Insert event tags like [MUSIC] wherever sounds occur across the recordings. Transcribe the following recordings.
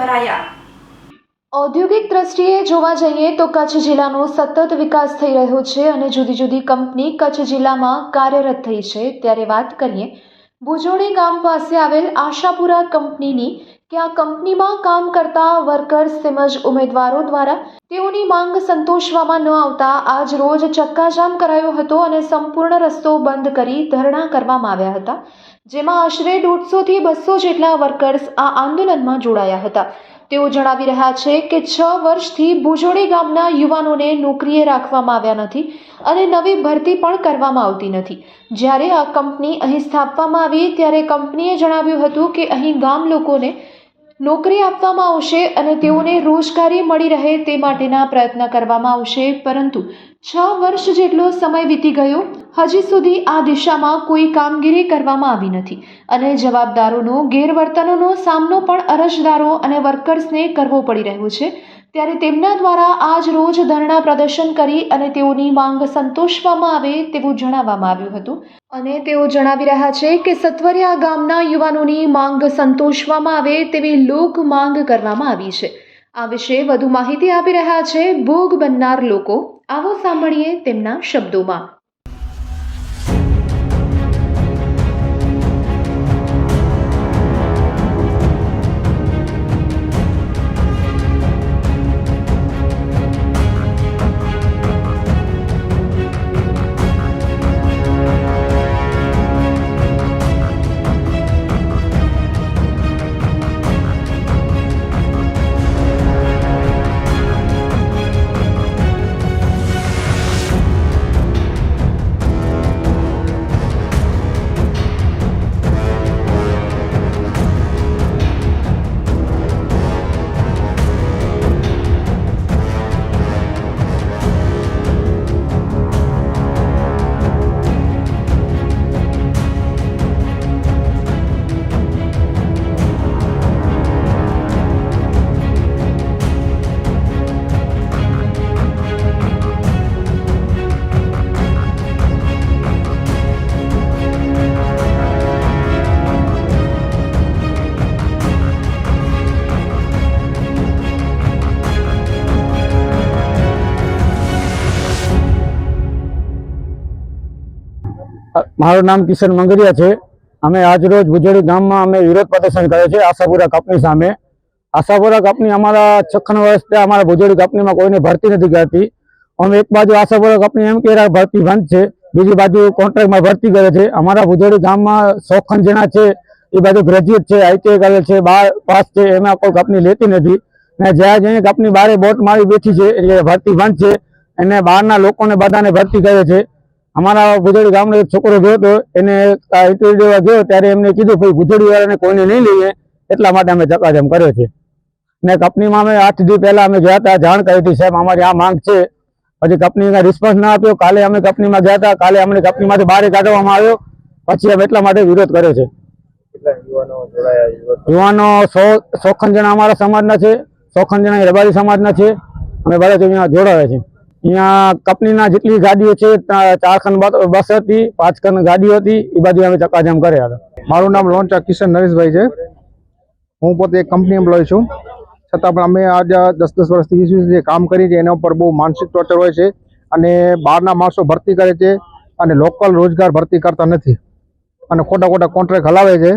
ભરાયા. ઔદ્યોગિક દ્રષ્ટિએ જોવા જઈએ તો કચ્છ જિલ્લાનો સતત વિકાસ થઈ રહ્યો છે અને જુદી જુદી કંપની કચ્છ જિલ્લામાં કાર્યરત થઈ છે. ત્યારે વાત કરીએ, ભુજોડી ગામ પાસે આવેલ આશાપુરા કંપનીની, કે આ કંપનીમાં કામ કરતા વર્કર્સ તેમજ ઉમેદવારો દ્વારા તેઓની માંગ સંતોષવામાં ન આવતા આજ રોજ ચક્કાજામ કરાયો હતો અને સંપૂર્ણ રસ્તો બંધ કરી ધરણા કરવામાં આવ્યા હતા. જેમાં આશરે દોઢસોથી બસો જેટલા વર્કર્સ આ આંદોલનમાં જોડાયા હતા. તેઓ જણાવી રહ્યા છે કે છ વર્ષથી ભુજોડી ગામના યુવાનોને નોકરીએ રાખવામાં આવ્યા નથી અને નવી ભરતી પણ કરવામાં આવતી નથી. જ્યારે આ કંપની અહીં સ્થાપવામાં આવી ત્યારે કંપનીએ જણાવ્યું હતું કે અહીં ગામ લોકોને નોકરી આપવામાં આવશે અને તેઓને રોજગારી મળી રહે તે માટેના પ્રયત્ન કરવામાં આવશે. પરંતુ છ વર્ષ જેટલો સમય વીતી ગયો, હજી સુધી આ દિશામાં કોઈ કામગીરી કરવામાં આવી નથી અને જવાબદારોનો, ગેરવર્તનોનો સામનો પણ અરજદારો અને વર્કર્સને કરવો પડી રહ્યો છે. ત્યારે તેમના દ્વારા આજ રોજ ધરણા પ્રદર્શન કરી અને તેઓની માંગ સંતોષવામાં આવે તેવું જણાવવામાં આવ્યું હતું. અને તેઓ જણાવી રહ્યા છે કે સત્વરિયા ગામના યુવાનોની માંગ સંતોષવામાં આવે તેવી લોક માંગ કરવામાં આવી છે. આ વિશે વધુ માહિતી આપી રહ્યા છે ભોગ બનનાર લોકો. આવો સાંભળીએ તેમના શબ્દોમાં. મારું નામ કિશન મંગરિયા છે. અમે આજરોજ ભુજોડી ગામમાં અમે વિરોધ પ્રદર્શન કરે છે આશાપુરા કંપની સામે. આશાપુરા કંપની અમારા છપ્પન વર્ષથી અમારા ભુજોડી કંપનીમાં કોઈને ભરતી નથી કરતી. અમે એક બાજુ આશાપુરા કંપની એમ કે ભરતી બંધ છે. બીજી બાજુ કોન્ટ્રાક્ટમાં ભરતી કરે છે. અમારા ભુજોડી ગામમાં સોખન જણા છે, એ બાજુ ગ્રેજ્યુએટ છે આઈટીઆઈ કરે છે બાર પાસ છે, એમાં કોઈ કંપની લેતી નથી. ને જ્યાં જઈને કંપની બારે બોટ મારી બેઠી છે, એટલે ભરતી બંધ છે. અને બહારના લોકોને બધાને ભરતી કરે છે. અમારા ભુજોડી ગામનો એક છોકરો ગયો હતો એને ઇન્ટરવ્યુ દેવા ગયો ત્યારે એમને કીધું ભાઈ ભુજોડી વાળાને કોઈને નહીં લઈએ એટલા માટે અમે ચકાજામ કર્યો છે. ને કંપનીમાં અમે આઠ દિવસ પહેલાં અમે ગયા હતા જાણ કરી હતી સાહેબ અમારી આ માંગ છે. પછી કંપનીને રિસ્પોન્સ ના આપ્યો. કાલે અમે કંપનીમાં ગયા હતા કાલે અમને કંપનીમાંથી બહાર કાઢવામાં આવ્યો. પછી અમે એટલા માટે વિરોધ કર્યો છે. યુવાનો સો સોખન જણા અમારા સમાજના છે સોખન જણા રબારી સમાજના છે. અમે બધા જોડાયા છે અહીંયા કંપનીના જેટલી ગાડીઓ છે ચાર ખન બસ હતી પાંચ ખન ગાડીઓ હતી એ બાજુ અમે ચકાજામ કર્યા હતા. મારું નામ લોન્ચા કિશન નરેશભાઈ છે. હું પોતે એક કંપની એમ્પ્લોય છું. છતાં પણ અમે આજે દસ દસ વર્ષથી વીસ વીસ જે કામ કરી છે એના ઉપર બહુ માનસિક ટોર્ચર હોય છે અને બહારના માણસો ભરતી કરે છે અને લોકલ રોજગાર ભરતી કરતા નથી. અને ખોટા ખોટા કોન્ટ્રાક્ટ હલાવે છે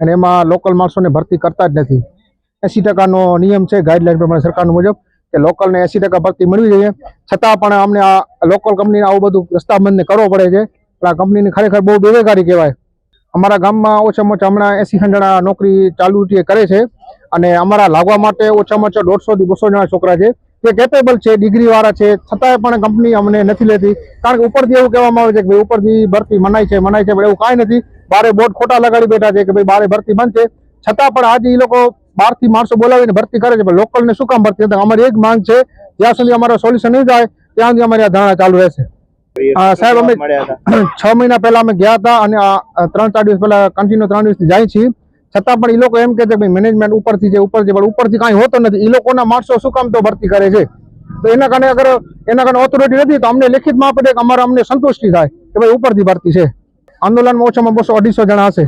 અને એમાં લોકલ માણસોને ભરતી કરતા જ નથી. એંસી ટકાનો નિયમ છે ગાઈડલાઈન પ્રમાણે સરકારનું મુજબ. કે લોકલને એંસી ટકા ભરતી મળવી જોઈએ. છતાં પણ અમને આ લોકલ કંપનીને આવું બધું રસ્તાબંધને કરવો પડે છે. પણ આ કંપનીની ખરેખર બહુ બેરોજગારી કહેવાય. અમારા ગામમાં ઓછામાં ઓછા હમણાં એસી જણા નોકરી ચાલુ કરે છે. અને અમારા લાગવા માટે ઓછામાં ઓછા દોઢસોથી બસો જણા છોકરા છે. જે કેપેબલ છે, ડિગ્રીવાળા છે. છતાંય પણ કંપની અમને નથી લેતી. કારણ કે ઉપરથી એવું કહેવામાં આવે છે કે ભાઈ ઉપરથી ભરતી મનાય છે મનાય છે, પણ એવું કાંઈ નથી. બારે બોર્ડ ખોટા લગાડી બેઠા છે કે ભાઈ બારે ભરતી બંધ છે. છતાં પણ આજે એ લોકો બહારથી માણસો બોલાવીને ભરતી કરે છે પણ લોકલને શું કામ ભરતી? નથી અમારી એક માંગ છે જ્યાં સુધી અમારો સોલ્યુશન નહીં થાય ત્યાં સુધી અમારી આ ધારણા ચાલુ રહેશે. સાહેબ અમે [CLEARS THROAT] છ મહિના પહેલા અમે ગયા હતા અને ત્રણ ચાર દિવસ પહેલા કન્ટિન્યુ ત્રણ દિવસથી જાય છીએ. છતાં પણ એ લોકો એમ કે છે કે મેનેજમેન્ટ ઉપરથી છે ઉપરથી પણ ઉપરથી કાંઈ હોતો નથી. એ લોકોના માણસો શું કામ તો ભરતી કરે છે? તો એના કારણે અગર એના કારણે ઓથોરિટી નથી તો અમને લેખિતમાં આપે કે અમારે અમને સંતુષ્ટિ થાય કે ભાઈ ઉપરથી ભરતી છે. આંદોલનમાં ઓછામાં બસો અઢીસો જણા હશે.